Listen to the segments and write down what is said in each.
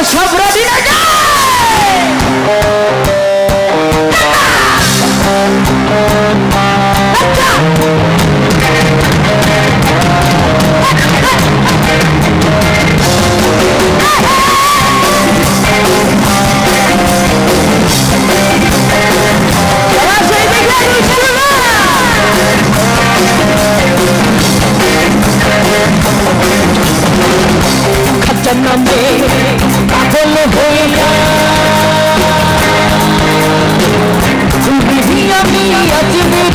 Deus, a de. নামে পাগল হইয়া তুমি আমি আজমের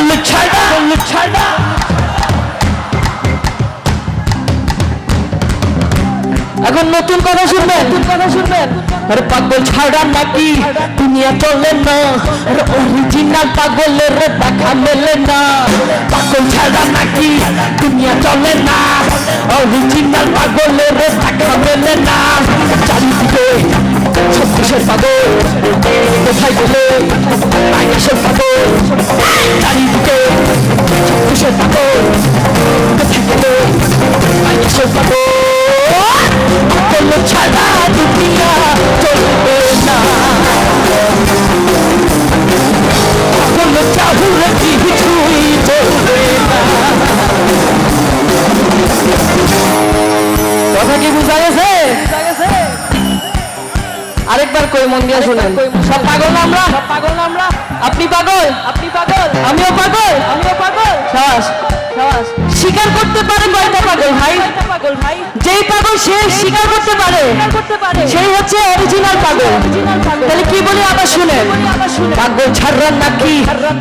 বলল ছাড়া বলল ছাড়া এখন নতুন কথা শুনবেন। নতুন কথা শুনবেন। আরে পাগল ছাড়া নাকি? দুনিয়া চলে না। আরে অরিজিনাল পাগলের দেখা মেলে না। পাগল ছাড়া নাকি? দুনিয়া চলে না। অরিজিনাল পাগলের দেখা মেলে না। চারিদিকে সব পাগল কোথায় গেলে? আকাশের পাগল কি বুঝা গেছে আরেকবার কই মন দিয়ে শুনেন। সব পাগল না আমরা? সব পাগল না আমরা? আপনি পাগল? আপনি পাগল? আমিও পাগল? আমিও পাগল? সাবাস। সাবাস। স্বীকার করতে পারে কয়টা পাগল ভাই? পাগল ভাই? যেই পাগল সে স্বীকার করতে পারে। করতে পারে। সেই হচ্ছে অরিজিনাল পাগল। তাহলে কি বলি আবার শুনেন? পাগল ছাড়া নাকি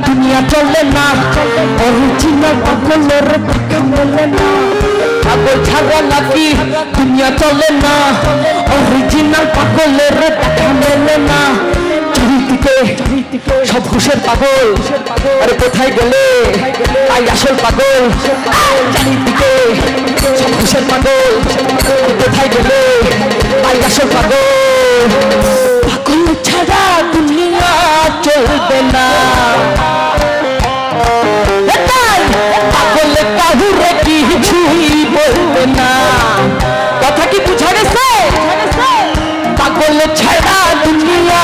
দুনিয়া চললে না? অরিজিনাল পাগলের পাগল না। পাগল ছাড়া নাকি দুনিয়া চলে না। অরিজিনাল পাগলের দেখা মেলে না। সব হুশের পাগল। আরে কোথায় গেলে? তাই আসল পাগল। চারিদিকে, সব হুশের পাগল। কোথায় গেলে? তাই আসল পাগল। না। কথা কি বুঝা গেছে? পাগল ছাড়া দুনিয়া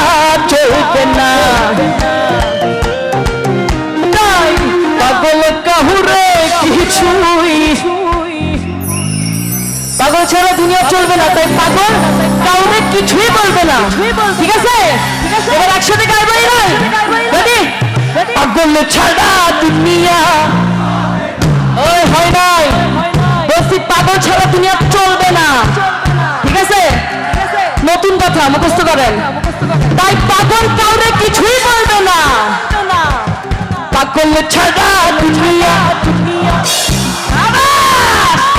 চলবে না। তাই পাগল কাহুরে কিছুই। পাগল ছাড়া দুনিয়া চলবে না, তাই পাগল কাউরে কিছুই বলবে না। ঠিক আছে? এবার একসাথে গাইবাই রেডি পাগল ছাড়া দুনিয়া মুফতি পাগল ছাড়া দুনিয়া চলবে না। ঠিক আছে? নতুন কথা, মুখস্থ করেন। তাই পাগল কাউরে কিছুই বলবে না। পাগল ছাড়া দুনিয়া দুনিয়া